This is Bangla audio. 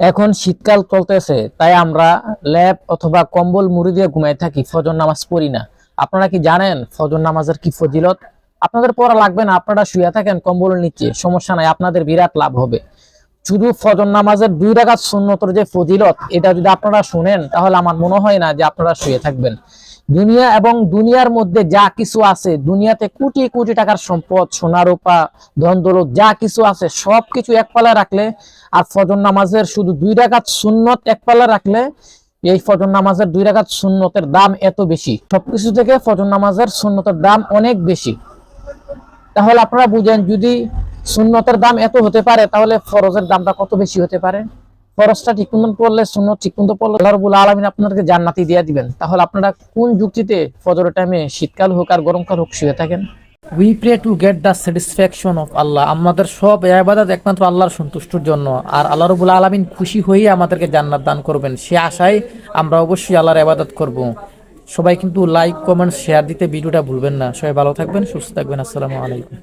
এখন শীতকাল চলতেছে, তাই আমরা ল্যাব অথবা কম্বল মুড়ি দিয়ে ঘুমাই থাকি, ফজর নামাজ পড়ি না। আপনারা কি জানেন ফজর নামাজের কি ফজিলত? আপনাদের পড়া লাগবে না, আপনারা শুয়ে থাকেন কম্বলের নিচে, সমস্যা নাই, আপনাদের বিরাট লাভ হবে। শুধু ফজর নামাজের দুই রাকাত সুন্নতর যে ফজিলত, এটা যদি আপনারা শুনেন, তাহলে আমার মনে হয় না যে আপনারা শুয়ে থাকবেন। দুনিয়া এবং দুনিয়ার মধ্যে যা কিছু আছে, দুনিয়াতে কোটি কোটি টাকার সম্পদ, সোনা, রূপা, ধন, দৌলত, যা কিছু আছে সব কিছু এক পালায় রাখলে আর ফজর নামাজের শুধু দুই রাকাত সুন্নত এক পালায় রাখলে এই ফজর নামাজের দুই রাকাত সুন্নতের দাম এত বেশি। সবকিছু থেকে ফজর নামাজের সুন্নতের দাম অনেক বেশি। তাহলে আপনারা বুঝেন, যদি সুন্নতের দাম এত হতে পারে, তাহলে ফরজের দামটা কত বেশি হতে পারে? ফরজটা ঠিক মতন পড়লে সুন্নত ঠিক মতো পড়লে আল্লাহ রাব্বুল আলামিন আপনাদেরকে জান্নাতি দিয়ে দিবেন। তাহলে আপনারা কোন যুক্তিতে ফজরের টাইমে শীতকাল হোক আর গরমকাল হোক শুয়ে থাকেন? We pray to get the satisfaction of Allah আমাদের সব ইবাদত একমাত্র আল্লাহর সন্তুষ্টির জন্য। আর আল্লাহ রবুল আলমিন খুশি হয়ে আমাদেরকে জান্নাত দান করবেন। সে আশায় আমরা অবশ্যই আল্লাহর ইবাদত করব। সবাই কিন্তু লাইক কমেন্ট শেয়ার দিতে ভিডিওটা ভুলবেন না। সবাই ভালো থাকবেন, সুস্থ থাকবেন। আসসালামু আলাইকুম।